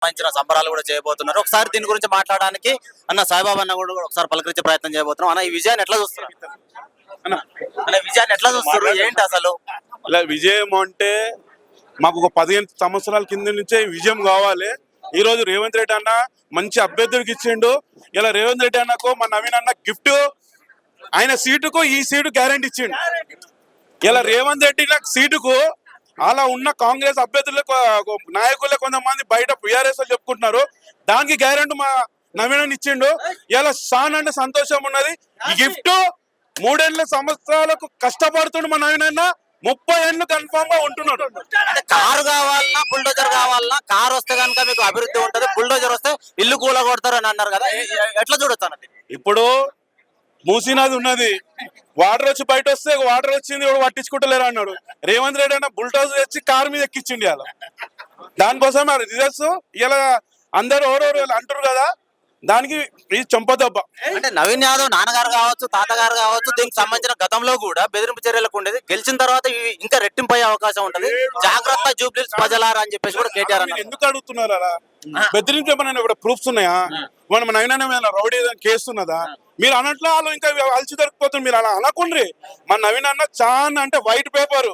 సంబంధించిన సంబరాలు కూడా చేయబోతున్నారు. ఒకసారి దీని గురించి మాట్లాడడానికి అన్న సాయిబాబా అన్న కూడా ఒకసారి పలకరించే ప్రయత్నం చేయబోతున్నాం. అన్న ఈ విజయాన్ని ఎట్లా చూస్తున్నారు? అన్న. విజయాన్ని ఎట్లా చూస్తారు ఏంటి అసలు? ఇలా విజయం అంటే మాకు ఒక పదిహేను సంవత్సరాల కింద నుంచే విజయం కావాలి. ఈ రోజు రేవంత్ రెడ్డి అన్న మంచి అభ్యర్థులకు ఇచ్చిండు. ఇలా రేవంత్ రెడ్డి అన్నకు మా నవీన్ అన్న గిఫ్ట్ ఆయన సీటుకు ఈ సీటు గ్యారంటీ ఇచ్చిండు. ఇలా రేవంత్ రెడ్డి సీటుకు అలా ఉన్న కాంగ్రెస్ అభ్యర్థులకు నాయకులే కొంతమంది బయట పిఆర్ఎస్ చెప్పుకుంటున్నారు. దానికి గ్యారెంటీ మా నవీన్ అన్న ఇచ్చిండు. ఇలా షాన్ అంటే సంతోషం ఉన్నది. ఈ గిఫ్ట్ మూడేళ్ళ సంవత్సరాలకు కష్టపడుతుండు మా నవీన్ అన్న ముప్పై ఏళ్ళు కన్ఫామ్గా ఉంటున్నాడు. అంటే కారు కావాలన్నా బుల్డోజర్ కావాలన్నా కారు వస్తే కనుక మీకు అభివృద్ధి ఉంటది. బుల్డోజర్ వస్తే ఇల్లు కూల కొడతారు అని అన్నారు కదా. ఎట్లా చూడొచ్చు అన్నది ఇప్పుడు మూసినది ఉన్నది. వాటర్ వచ్చి బయట వస్తే వాటర్ వచ్చింది ఇప్పుడు పట్టించుకుంటలేరు అన్నాడు. రేవంత్ రెడ్డి అన్న బుల్టోజ్ తెచ్చి కారు మీద ఎక్కించిండి అలా దానికోసం రిజల్ట్స్ ఇలా అందరు ఎవరెవరు అంటారు కదా దానికి ఇది చంపదబ్బ అంటే నవీన్ యాదవ్ నాన్నగారు కావచ్చు తాతగారు కావచ్చు దీనికి సంబంధించిన గతంలో కూడా బెదిరింపు చర్యలకు ఉండేది. గెలిచిన తర్వాత ఇవి ఇంకా రెట్టింపు అయ్యే అవకాశం ఉంటది. జాగ్రత్త జూబ్లీస్ ప్రజలారా అని చెప్పేసి కూడా కేటీఆర్ అన్నారు. ఎందుకు అడుగుతున్నారు అలా బెదిరించమని ఇప్పుడు ప్రూఫ్స్ ఉన్నాయా? మన మన నవీన మీద రౌడీ ఏదైనా కేసు ఉన్నదా? మీరు అన్నట్లు వాళ్ళు ఇంకా అలసి దొరికిపోతుంది మీరు అలా అనకుండ్రి. మన నవీన్ అన్న చాలా అంటే వైట్ పేపర్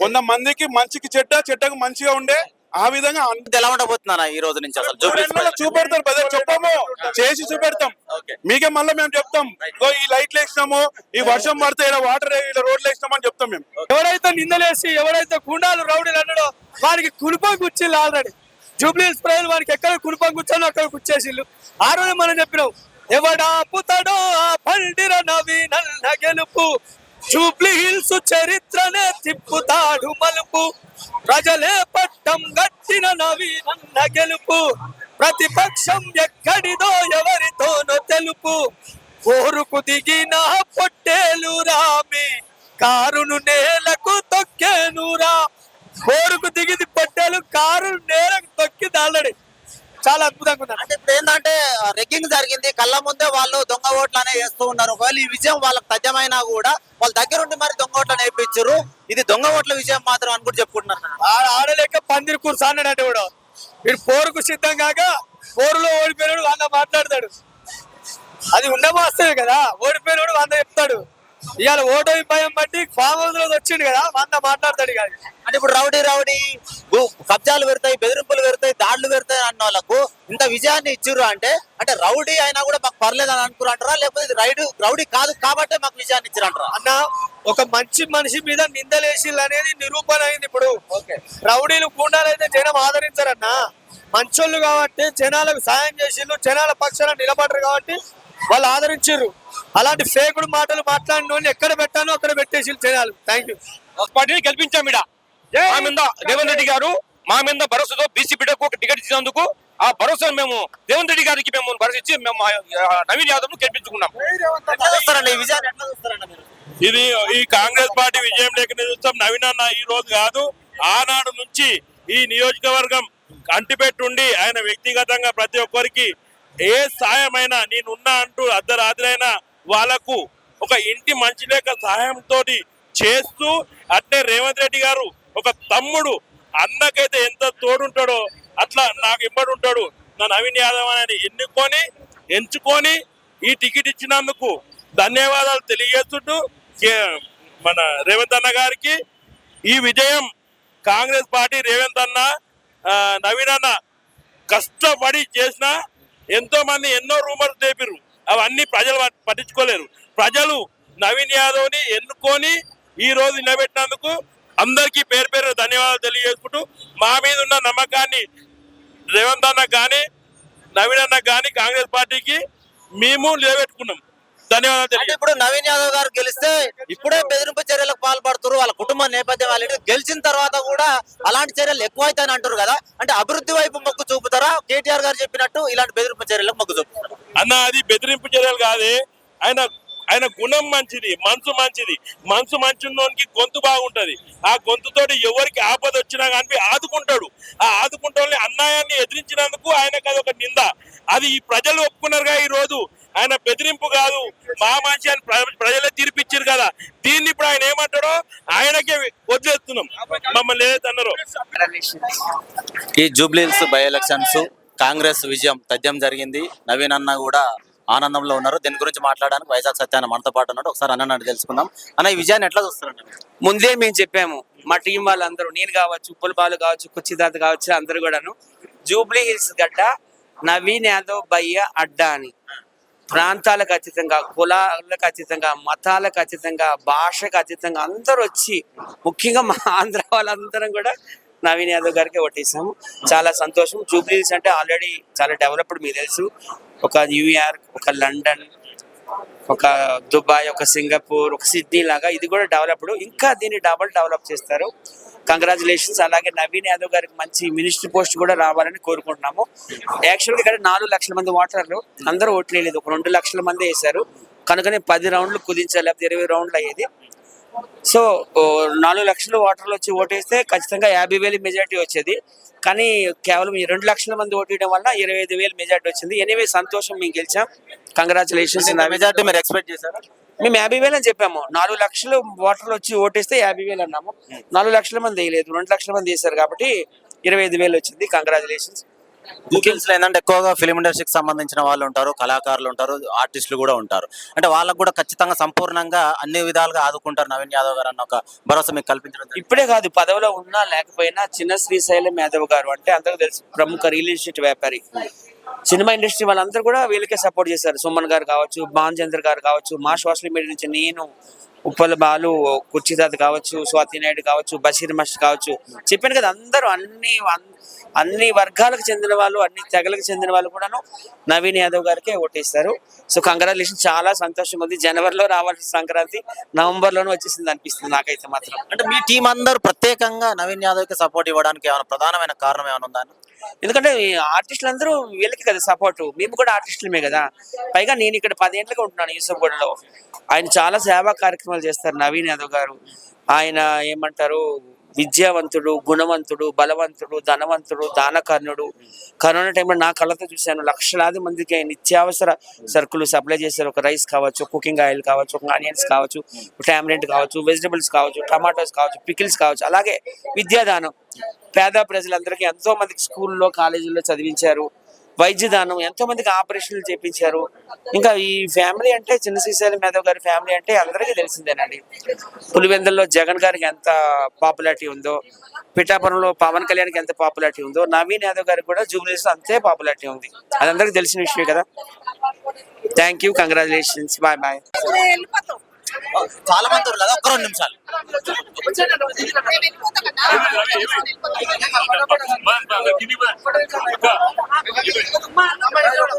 కొంతమందికి మంచికి చెడ్డ చెడ్డకు మంచిగా ఉండే ఆ విధంగా ఎలా ఉండబోతున్నారా ఈ రోజు నుంచి అసలు? చూపెడతారు బ్రదర్ చెప్పము. చేసి చూపెడతాం. మీకే మళ్ళీ మేము చెప్తాం. ఈ లైట్లు వేసినాము ఈ వర్షం పడితే ఇలా వాటర్ ఇలా రోడ్లు వేసినామని చెప్తాం మేము. ఎవరైతే నిందలేసి ఎవరైతే గుండాలు రౌడీలు అన్నాడో వారికి కులుపం కూర్చిల్లు ఆల్రెడీ జూబ్లీస్ ప్రజలు వారికి ఎక్కడ కులుపం కూర్చోనో అక్కడ కూర్చేసిల్లు ఆ రోజు మనం చెప్పినాం ఎవడా పుతడో ఆ పండిర నవి నల్ల గెలుపు. జూబ్లీ హిల్స్ చరిత్రనే తిప్పుతాడు మలుపు. ప్రజలే పట్టం గట్టిన నవీనన్న గెలుపు ప్రతిపక్షం ఎక్కడిదో ఎవరితోనో తెలుపు. ఓరుకు దిగిన పొట్టేలు రామి కారును నేలకు తొక్కేనురా. ఓరుకు దిగింది పొట్టేలు కారు నేలకు తొక్కింది ఆల్రెడీ చాలా అద్భుతంగా ఉంది అంటే ఇప్పుడు ఏంటంటే రెగ్గింగ్ జరిగింది. కళ్ళ ముందే వాళ్ళు దొంగ ఓట్లు అనే వేస్తూ ఉన్నారు. ఒకవేళ ఈ విజయం వాళ్ళకి తథ్యమైనా కూడా వాళ్ళ దగ్గరుండి మరి దొంగ ఓట్లు నేర్పించారు ఇది దొంగ ఓట్ల విజయం మాత్రం అని కూడా చెప్పుకుంటున్నారు. ఆడ ఆడలేక పందిరి కూర్చానంటే కూడా వీడు. పోరుకు సిద్ధం కాక పోరులో ఓడిపోయినాడు వంద మాట్లాడతాడు. అది ఉండమోస్తుంది కదా. ఓడిపోయినాడు వంద చెప్తాడు. ఇవాళ ఓటమి భయం బట్టి ఫామ్ హౌస్లో వచ్చిండు కదా వంద మాట్లాడతాడు కాదు అంటే ఇప్పుడు రౌడీ రౌడీ కబ్జాలు పెడతాయి బెదిరింపులు పెడతాయి దాడులు పెడతాయి అన్న వాళ్ళకు ఇంత విజయాన్ని ఇచ్చిర్రు అంటే అంటే రౌడీ అయినా కూడా మాకు పర్లేదు అని అనుకున్నారు అంటారా లేకపోతే రైడు రౌడీ కాదు కాబట్టే మాకు విజయాన్ని ఇచ్చారు అంటారా అన్న ఒక మంచి మనిషి మీద నిందలేసిల్ అనేది నిరూపణ అయింది ఇప్పుడు. రౌడీలు గుండాలు అయితే జనం ఆదరించారన్న. మంచోళ్ళు కాబట్టి జనాలకు సాయం చేసిళ్ళు జనాల పక్షాన నిలబడరు కాబట్టి వాళ్ళు ఆదరించారు అలాంటి ఫేకుడు మాటలు మాట్లాడిన వాళ్ళు ఎక్కడ పెట్టానో అక్కడ పెట్టేసి జనాలు థ్యాంక్ యూ పార్టీని గెలిపించాం ఇడ. మా మీద రేవంత్ రెడ్డి గారు మా మీద భరోసాతో బీసీ బిడ్డకు ఒక టికెట్ ఇచ్చినందుకు ఆ భరోసా మేము రేవంత్ రెడ్డి గారికి మేము భరోసా ఇచ్చి మేము నవీన్ యాదవ్ను గెలిపించుకున్నాం ఇది ఈ కాంగ్రెస్ పార్టీ విజయం లేకనే చూస్తాం నవీన్ అన్న ఈ రోజు కాదు ఆనాడు నుంచి ఈ నియోజకవర్గం అంటిపెట్టుండి ఆయన వ్యక్తిగతంగా ప్రతి ఒక్కరికి ఏ సాయమైనా నేనున్నా అంటూ అర్ధరాత్రైనా వాళ్ళకు ఒక ఇంటి మంచి లేక సహాయంతో చేస్తూ అట్నే రేవంత్ రెడ్డి గారు ఒక తమ్ముడు అన్నకైతే ఎంత తోడుంటాడో అట్లా నాకు ఇమ్మడి ఉంటాడు నా నవీన్ యాదవ్ అని ఎన్నుకొని ఎంచుకొని ఈ టికెట్ ఇచ్చినందుకు ధన్యవాదాలు తెలియజేస్తుంటూ మన రేవంత్ అన్న గారికి ఈ విజయం కాంగ్రెస్ పార్టీ రేవంత్ అన్న నవీన్ అన్న కష్టపడి చేసిన ఎంతో మంది ఎన్నో రూమర్స్ లేపిరు అవన్నీ ప్రజలు పట్టించుకోలేరు. ప్రజలు నవీన్ యాదవ్ని ఎన్నుకొని ఈ రోజు నిలబెట్టినందుకు అందరికీ పేరు పేరు ధన్యవాదాలు తెలియజేసుకుంటూ మా మీద ఉన్న నమ్మకాన్ని రేవంత్ అన్న కానీ నవీన్ అన్న కానీ కాంగ్రెస్ పార్టీకి మేము నిలబెట్టుకున్నాం. ధన్యవాదాలు ఇప్పుడు నవీన్ యాదవ్ గారు గెలిస్తే ఇప్పుడే బెదిరింపు చర్యలకు పాల్పడుతున్నారు. వాళ్ళ కుటుంబ నేపథ్యం వాళ్ళ గెలిచిన తర్వాత కూడా అలాంటి చర్యలు ఎక్కువైతాయని అంటారు కదా. అంటే అభివృద్ధి వైపు మొగ్గు చూపుతారా? కేటీఆర్ గారు చెప్పినట్టు ఇలాంటి బెదిరింపు చర్యలకు మొగ్గు చూపుతారా? అన్న అది బెదిరింపు చర్యలు కాదే. ఆయన ఆయన గుణం మంచిది మనసు మంచిది. మనసు మంచి ఉన్నోనికి గొంతు బాగుంటది. ఆ గొంతుతోటి ఎవరికి ఆపద వచ్చినా కానీ ఆదుకుంటాడు. ఆ ఆదుకుంటే అన్యాయాన్ని ఎదిరించినందుకు ఆయనకు అదొక నింద. అది ఈ ప్రజలు ఒప్పుకున్నారుగా ఈ రోజు ఆయన బెదిరింపు కాదు. మా మనిషి అని ప్ర- ప్రజలే తీర్పిచ్చారు కదా. దీన్ని ఇప్పుడు ఆయన ఏమంటాడో ఆయనకే వదిలేస్తున్నాం. మమ్మల్ని ఏదైతే అన్నారో. ఈ జూబ్లీహిల్స్ బై ఎలక్షన్స్ కాంగ్రెస్ విజయం తథ్యం జరిగింది. నవీన్ అన్న కూడా ఆనందంలో ఉన్నారు. దీని గురించి మాట్లాడడానికి వైజాగ్ సత్యాన్ని మనతో పాటు ఉన్నాడు. ఒకసారి అన్న తెలుసుకుందాం. అన్న ఈ విజయాన్ని ఎట్లా చూస్తారండి ముందే మేము చెప్పాము. మా టీం వాళ్ళందరూ నేను కావచ్చు ఉప్పులపాలు కావచ్చు కుచ్చిదాత కావచ్చు అందరూ కూడాను జూబ్లీ హిల్స్ గడ్డ నవీన్ యాదవ్ బయ్య అడ్డా అని. ప్రాంతాలకు అతీతంగా కులాలకు అతీతంగా మతాలకు అతీతంగా భాషకు అతీతంగా అందరూ వచ్చి ముఖ్యంగా మా ఆంధ్ర వాళ్ళందరం కూడా నవీన్ యాదవ్ గారికి ఓటేసాము. చాలా సంతోషం. జూబ్లీస్ అంటే ఆల్రెడీ చాలా డెవలప్డ్ మీకు తెలుసు. ఒక న్యూయార్క్ ఒక లండన్ ఒక దుబాయ్ ఒక సింగపూర్ ఒక సిడ్నీ లాగా ఇది కూడా డెవలప్డ్. ఇంకా దీన్ని డబల్ డెవలప్ చేస్తారు. కంగ్రాచులేషన్స్ అలాగే నవీన్ యాదవ్ గారికి మంచి మినిస్టర్ పోస్ట్ కూడా రావాలని కోరుకుంటున్నాము. యాక్చువల్గా ఇక్కడ నాలుగు లక్షల మంది ఓటర్లు అందరూ ఓట్లు వేయలేదు. ఒక రెండు లక్షల మంది వేశారు. కనుకనే పది రౌండ్లు కుదించాలి లేకపోతే ఇరవై రౌండ్లు అయ్యేది. సో నాలుగు లక్షలు ఓటర్లు వచ్చి ఓటేస్తే ఖచ్చితంగా యాభై వేలు మెజార్టీ వచ్చేది. కానీ కేవలం ఈ రెండు లక్షల మంది ఓటేయడం వల్ల ఇరవై ఐదు వేలు మెజార్టీ వచ్చింది. ఎనివే సంతోషం మేము గెలిచాం. కంగ్రాచులేషన్స్ మెజార్టీ మీరు ఎక్స్పెక్ట్ చేశారు? మేము యాభై వేలు అని చెప్పాము. నాలుగు లక్షలు ఓటర్లు వచ్చి ఓటేస్తే యాభై వేలు అన్నాము. నాలుగు లక్షల మంది వేయలేదు. రెండు లక్షల మంది వేశారు కాబట్టి ఇరవై ఐదు వేలు వచ్చింది. కంగ్రాచులేషన్స్ జూబ్లీహిల్స్లో ఏంటంటే ఎక్కువగా ఫిలిం ఇండస్ట్రీకి సంబంధించిన వాళ్ళు ఉంటారు కళాకారులు ఉంటారు ఆర్టిస్టులు కూడా ఉంటారు. అంటే వాళ్ళకు కూడా ఖచ్చితంగా సంపూర్ణంగా అన్ని విధాలుగా ఆదుకుంటారు నవీన్ యాదవ్ గారు అన్న ఒక భరోసా మీకు కల్పించడం. ఇప్పుడే కాదు పదవిలో ఉన్నా లేకపోయినా చిన్న శ్రీశైలం యాదవ్ గారు అంటే అందరికి తెలుసు. ప్రముఖ రియల్ ఎస్టేట్ వ్యాపారి. సినిమా ఇండస్ట్రీ వాళ్ళందరూ కూడా వీళ్ళకే సపోర్ట్ చేశారు. సుమన్ గారు కావచ్చు భాన్చంద్ర గారు కావచ్చు మా సోషల్ మీడియా నుంచి నేను ఉప్పల బాలు కుర్చీదాత్ కావచ్చు స్వాతి నాయుడు కావచ్చు బషీర్ మస్ట్ కావచ్చు చెప్పాను కదా అందరూ అన్ని అన్ని వర్గాలకు చెందిన వాళ్ళు అన్ని తెగలకు చెందిన వాళ్ళు కూడాను నవీన్ యాదవ్ గారికే ఓటేస్తారు. సో కంగ్రాచులేషన్ చాలా సంతోషం ఉంది. జనవరిలో రావాల్సిన సంక్రాంతి నవంబర్లోనే వచ్చేసింది అనిపిస్తుంది నాకైతే మాత్రం. అంటే మీ టీం అందరూ ప్రత్యేకంగా నవీన్ యాదవ్కి సపోర్ట్ ఇవ్వడానికి ఏమైనా ప్రధానమైన కారణం ఏమైనా ఉందా? ఎందుకంటే ఆర్టిస్టులు అందరూ వీళ్ళకి కదా సపోర్ట్ మేము కూడా ఆర్టిస్టులమే కదా. పైగా నేను ఇక్కడ పదేళ్ళగా ఉంటున్నాను యూసఫ్గూడలో ఆయన చాలా సేవా కార్యక్రమాలు చేస్తారు నవీన్ యాదవ్ గారు. ఆయన ఏమంటారు? విద్యావంతుడు గుణవంతుడు బలవంతుడు ధనవంతుడు దానకర్ణుడు. కరోనా టైంలో నా కళ్ళతో చూశాను. లక్షలాది మందికి నిత్యావసర సరుకులు సప్లై చేశారు. ఒక రైస్ కావచ్చు కుకింగ్ ఆయిల్ కావచ్చు ఒక ఆనియన్స్ కావచ్చు టామరెంట్ కావచ్చు వెజిటబుల్స్ కావచ్చు టమాటోస్ కావచ్చు పికిల్స్ కావచ్చు. అలాగే విద్యాదానం. పేద ప్రజలందరికీ ఎంతో మందికి స్కూల్లో కాలేజీల్లో చదివించారు. వైద్య దానం ఎంతో మందికి ఆపరేషన్లు చేపించారు. ఇంకా ఈ ఫ్యామిలీ అంటే చిన్న శ్రీశైలం యాదవ్ గారి ఫ్యామిలీ అంటే అందరికీ తెలిసిందేనండి. పులివెందుల్లో జగన్ గారికి ఎంత పాపులారిటీ ఉందో పిఠాపురంలో పవన్ కళ్యాణ్కి ఎంత పాపులారిటీ ఉందో నవీన్ యాదవ్ గారికి కూడా జూబ్లీస్లో అంతే పాపులారిటీ ఉంది. అది అందరికీ తెలిసిన విషయం కదా. Thank you congratulations bye bye. చాలా మంది ఉన్నారు కదా ఒక్క రెండు నిమిషాలు